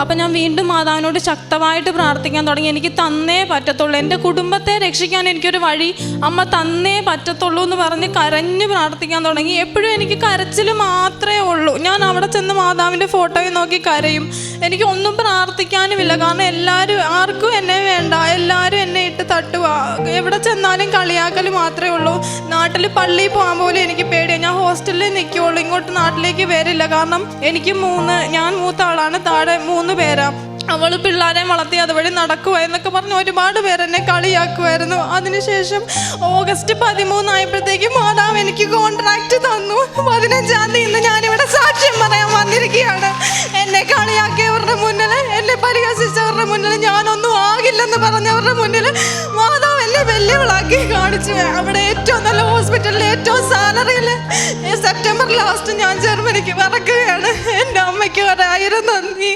അപ്പം ഞാൻ വീണ്ടും മാതാവിനോട് ശക്തമായിട്ട് പ്രാർത്ഥിക്കാൻ തുടങ്ങി. എനിക്ക് തന്നേ പറ്റത്തുള്ളൂ. എന്റെ കുടുംബത്തെ രക്ഷിക്കാൻ എനിക്കൊരു വഴി അമ്മ തന്നേ പറ്റത്തുള്ളൂ എന്ന് പറഞ്ഞ് കരഞ്ഞ് പ്രാർത്ഥിക്കാൻ തുടങ്ങി. എപ്പോഴും എനിക്ക് കരച്ചിൽ മാത്രമേ ഉള്ളൂ. ഞാൻ അവിടെ ചെന്ന് മാതാവിന്റെ ഫോട്ടോയിൽ നോക്കി കരയും. എനിക്ക് ഒന്നും പ്രാർത്ഥിക്കാനുമില്ല കാരണം എല്ലാവരും ആർക്കും എന്നെ വേണ്ട. എല്ലാവരും എന്നെ ഇട്ട് തട്ടുക. എവിടെ ചെന്നാലും കളിയാക്കൽ മാത്രമേ ഉള്ളൂ. നാട്ടിൽ പള്ളിയിൽ പോകാൻ പോലും എനിക്ക് പേടിയാണ് ഞാൻ ഹോസ്റ്റലിൽ നിൽക്കുള്ളൂ ഇങ്ങോട്ട് നാട്ടിലേക്ക് വരില്ല. കാരണം എനിക്ക് മൂന്ന് ഞാൻ മൂത്ത ആളാണ്. താഴെ മൂന്ന് പേരാ. അവൾ പിള്ളേരെ വളർത്തി അതുവഴി നടക്കുക എന്നൊക്കെ പറഞ്ഞ് ഒരുപാട് പേരെന്നെ കളിയാക്കുമായിരുന്നു അതിനുശേഷം ഓഗസ്റ്റ് പതിമൂന്നായപ്പോഴത്തേക്ക് മാതാവ് എനിക്ക് കോൺട്രാക്ട് തന്നു. പതിനഞ്ചാം തീയതി ഇന്ന് ഞാനിവിടെ സാക്ഷ്യം പറയാൻ വന്നിരിക്കുകയാണ്. എന്നെ കളിയാക്കിയവരുടെ മുന്നിൽ എന്നെ പരിഹസിച്ചവരുടെ മുന്നിൽ ഞാനൊന്നും ആകില്ലെന്ന് പറഞ്ഞവരുടെ മുന്നിൽ മാതാവ് എന്നെ വെല്ലുവിളാക്കി കാണിച്ചു. അവിടെ ഏറ്റവും ഏറ്റവും സാലറിയിൽ സെപ്റ്റംബർ ലാസ്റ്റ് ഞാൻ ജർമ്മനിക്ക് പറക്കുകയാണ്. എന്റെ അമ്മയ്ക്ക് ഒരായിരം നന്ദി.